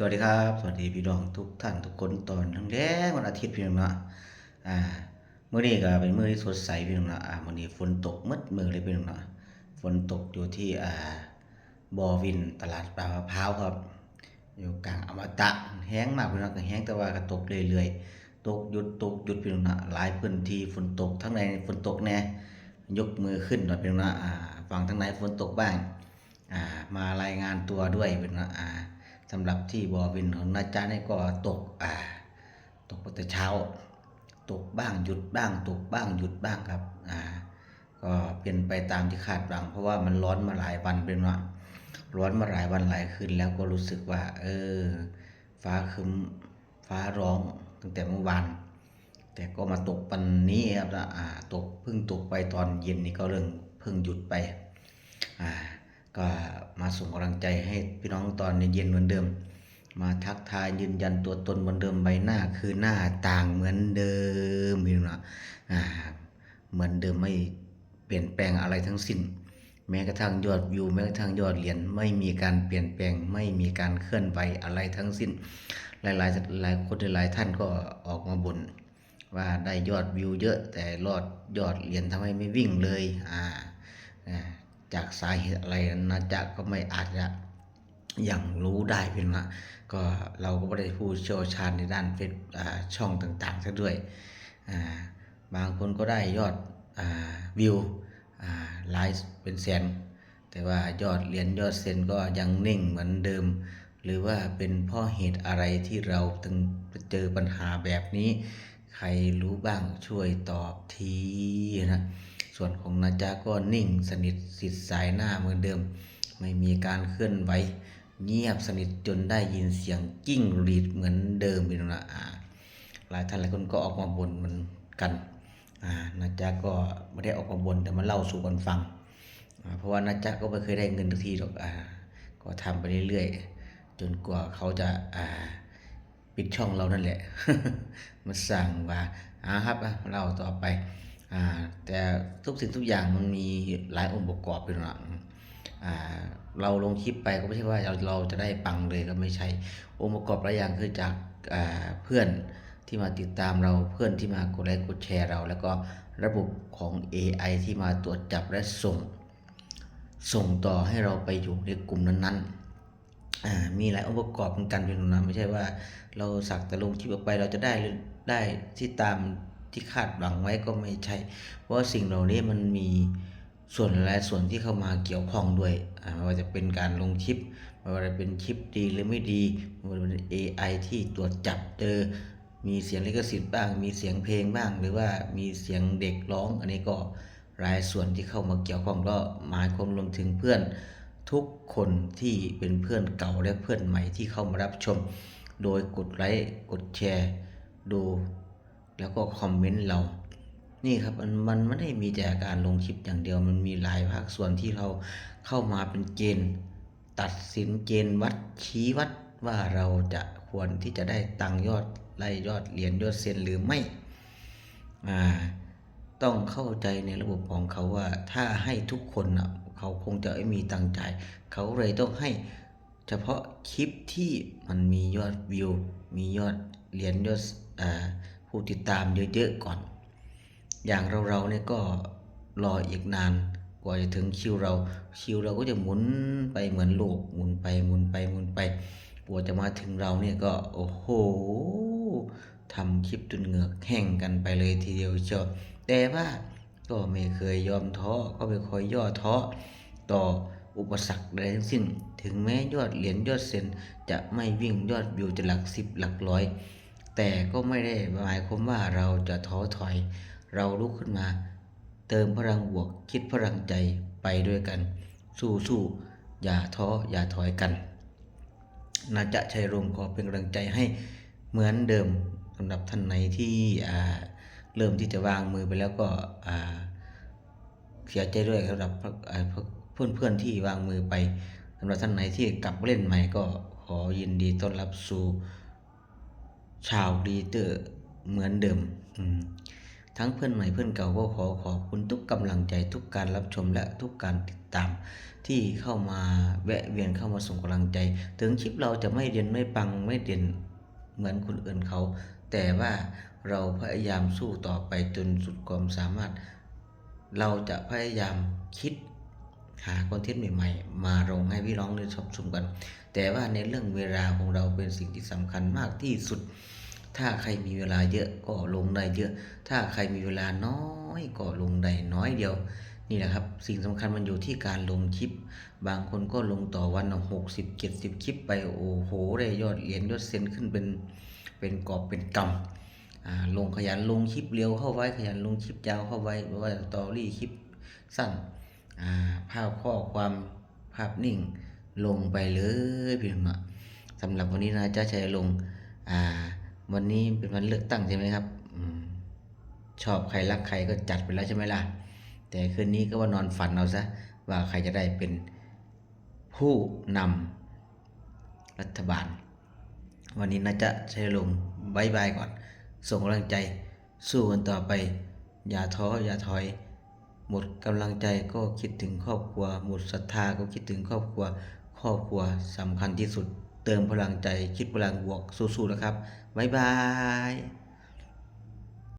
สวัสดีครับ สวัสดีพี่น้องทุกท่านทุกคนตอนทั้งแรกวันอาทิตย์พี่น้องเนาะอ่ามื้อนี้ก็เป็นมื้อที่สดใสพี่น้องเนาะอ่ามื้อนี้ฝนตกมืดมือเลยพี่น้องเนาะฝนตกอยู่ที่อ่าบ่อวินตลาดปลามะพร้าวครับ อยู่กลางอมตะแห้งมากพี่น้องก็แห้งแต่ว่าก็ตกเรื่อยๆตกหยุดตกหยุดพี่น้องเนาะหลายพื้นที่ฝนตกทั้งในฝนตกแน่ยกมือขึ้นหน่อยพี่น้องเนาะอ่าฝั่งทั้งในฝนตกบ้างอ่ามารายงานตัวด้วยพี่น้องเนาะอ่า สำหรับที่บ่อวินของนาจาเนี่ยก็ตกอ่าตกแต่เช้า ตกบ้างหยุดบ้าง ตกบ้างหยุดบ้างครับอ่าก็เป็นไปตามที่คาดหวัง เพราะว่ามันร้อนมาหลายวันเป็นว่าร้อนมาหลายวันหลายคืนแล้วก็รู้สึกว่า เออ ฟ้าคึมฟ้าร้องตั้งแต่เมื่อวานแต่ก็มาตกปันนี้ครับนะอ่าตกเพิ่งตกไปตอนเย็นนี้ก็เรื่องเพิ่งหยุดไปอ่า ก็มาส่งกำลังใจให้พี่น้องตอนเย็นเหมือนเดิม มาทักทายยืนยันตัวตนเหมือนเดิมใบหน้าคือหน้าต่างเหมือนเดิมพี่น้องอ่าเหมือนเดิมไม่เปลี่ยนแปลงอะไรทั้งสิ้น แม้กระทั่งยอดวิวแม้กระทั่งยอดเหรียญไม่มีการเปลี่ยนแปลงไม่มีการเคลื่อนไหวอะไรทั้งสิ้น หลายๆหลายคนหลายท่านก็ออกมาบ่นว่าได้ยอดวิวเยอะแต่รอดยอดเหรียญทำไมไม่วิ่งเลยอ่า จากสาเหตุอะไรนะจ๊ะก็ไม่อาจจะย่างรู้ได้เพียงว่าก็เราก็ไม่ได้ผู้เชี่ยวชาญในด้านเฟซช่องต่างๆซะด้วย บางคนก็ได้ยอดอวิวอ่าไลฟ์เป็นแสน แต่ว่ายอดเหรียญยอดเซนก็ยังนิ่งเหมือนเดิม หรือว่าเป็นเพราะเหตุอะไรที่เราถึงเจอปัญหาแบบนี้ ใครรู้บ้างช่วยตอบทีนะ ส่วนของนาจาก็นิ่งสนิทสิทธิ์สายหน้าเหมือนเดิม ไม่มีการเคลื่อนไหวเงียบสนิทจนได้ยินเสียงกิ้งรีดเหมือนเดิมพี่น้องนะอ่าหลายท่านหลายคนก็ออกมาบ่นเหมือนกันอ่านาจาก็ไม่ได้ออกมาบ่นแต่มาเล่าสู่กันฟังเพราะว่านาจาก็ไม่เคยได้เงินทุกทีหรอกอ่าก็ทำไปเรื่อยๆ จนกว่าเขาจะอ่าปิดช่องเรานั่นแหละมาสั่งว่าอ่าครับเล่าต่อไป แต่ทุกสิ่งทุกอย่างมันมีหลายองค์ประกอบเป็นหลังอ่าเราลงคลิปไปก็ไม่ใช่ว่าเราเราจะได้ปังเลยก็ไม่ใช่องค์ประกอบหลายอย่างคือจากเพื่อนที่มาติดตามเราเพื่อนที่มากดไลค์กดแชร์เรา แล้วก็ระบบของ AI ที่มาตรวจจับและส่ง ส่งต่อให้เราไปอยู่ในกลุ่มนั้นๆมีหลายองค์ประกอบเหมือนกันเป็นนะไม่ใช่ว่าเราสักแต่ลงคลิปออกไปเราจะได้ได้ที่ตาม ที่คาดหวังไว้ก็ไม่ใช่ เพราะสิ่งเหล่านี้มันมีส่วนหลายส่วนที่เข้ามาเกี่ยวข้องด้วยไม่ว่าจะเป็นการลงคลิปไม่ว่าจะเป็นคลิปดีหรือไม่ดีไม่ว่าจะเป็น AI ที่ตรวจจับเจอมีเสียงลิขสิทธิ์บ้าง มีเสียงเพลงบ้าง หรือว่ามีเสียงเด็กร้อง อันนี้ก็รายส่วนที่เข้ามาเกี่ยวข้องก็หมายความรวมถึงเพื่อนทุกคนที่เป็นเพื่อนเก่าและเพื่อนใหม่ที่เข้ามารับชม โดยกดไลค์กดแชร์ ดู แล้วก็คอมเมนต์เรา นี่ครับมันมันไม่ได้มีแต่การลงคลิปอย่างเดียวมันมีหลายภาคส่วนที่เราเข้ามาเป็นเกณฑ์ ตัดสินเกณฑ์วัดชี้วัดว่าเราจะควรที่จะได้ตังยอดไล่ยอดเหรียญยอดเซนหรือไม่อ่าต้องเข้าใจในระบบของเขาว่าถ้าให้ทุกคนอะเขาคงจะไม่มีตังค์จ่ายเขาเลยต้องให้เฉพาะคลิปที่มันมียอดวิว มียอดเหรียญยอดอ่า ผู้ติดตามเยอะๆก่อน อย่างเราเราๆเนี่ยก็รออีกนานกว่าจะถึงคิวเรา คิวเราก็จะหมุนไปเหมือนโลกหมุนไปหมุนไปหมุนไปกว่าจะมาถึงเราเนี่ยก็โอ้โหทำคลิปจนเหงือกแห้งกันไปเลยทีเดียวเชียวแต่ว่าก็ไม่เคยยอมท้อก็ไม่เคยย่อท้อต่ออุปสรรคใดทั้งสิ้น ถึงแม้ยอดเหรียญยอดเซนจะไม่วิ่งยอดวิวจะหลักสิบหลักร้อย แต่ก็ไม่ได้หมายความว่าเราจะท้อถอย เราลุกขึ้นมา เติมพลังบวกคิดพลังใจไปด้วยกัน สู้สู้อย่าท้ออย่าถอยกันนาจะชัยรมขอเป็นกำลังใจให้เหมือนเดิมสำหรับท่านไหนที่เริ่มที่จะวางมือไปแล้วก็เสียใจด้วยสำหรับเพื่อนเพื่อนๆที่วางมือไปสำหรับท่านไหนที่กลับเล่นใหม่ก็ขอยินดีต้อนรับสู่ ชาวดีเตอร์เหมือนเดิมอืมทั้งเพื่อนใหม่เพื่อนเก่าก็ขอขอบคุณทุกกำลังใจทุกการรับชมและทุกการติดตาม ที่เข้ามาแวะเวียนเข้ามาส่งกำลังใจ ถึงคลิปเราจะไม่เด่นไม่ปังไม่เด่นเหมือนคนอื่นเขา แต่ว่าเราพยายามสู้ต่อไปจนสุดความสามารถ เราจะพยายามคิด หาคอนเทนต์ใหม่ๆ มาลงให้พี่น้องได้ชมชมกัน แต่ว่าในเรื่องเวลาของเราเป็นสิ่งที่สำคัญมากที่สุด ถ้าใครมีเวลาเยอะก็ลงได้เยอะ ถ้าใครมีเวลาน้อยก็ลงได้น้อยเดียว นี่แหละครับ สิ่งสำคัญมันอยู่ที่การลงคลิป บางคนก็ลงต่อวันหกสิบเจ็ดสิบคลิปไปโอ้โหได้ยอดเหรียญยอดเซนขึ้นเป็นเป็นกอบเป็นกำลงขยันลงคลิปเร็วเข้าไว้ขยันลงคลิปยาวเข้าไว้ไม่ว่าตอรี่คลิปสั้น ภาพข้อความภาพนิ่งลงไปเลยพี่น้องสำหรับวันนี้นะจ้าชัยลงอ่า วันนี้เป็นวันเลือกตั้งใช่ไหมครับอชอบใครรักใครก็จัดไปแล้วใช่ไหมล่ะ แต่คืนนี้ก็ว่านอนฝันเอาซะว่าใครจะได้เป็นผู้นำรัฐบาล วันนี้นะจะใช้ลงบายบายก่อน ส่งกำลังใจสู้กันต่อไป อย่าท้ออย่าถอย หมดกำลังใจก็คิดถึงครอบครัว หมดศรัทธาก็คิดถึงครอบครัว ครอบครัวสำคัญที่สุด เติมพลังใจคิดพลังบวกสู้ๆนะครับบ๊ายบาย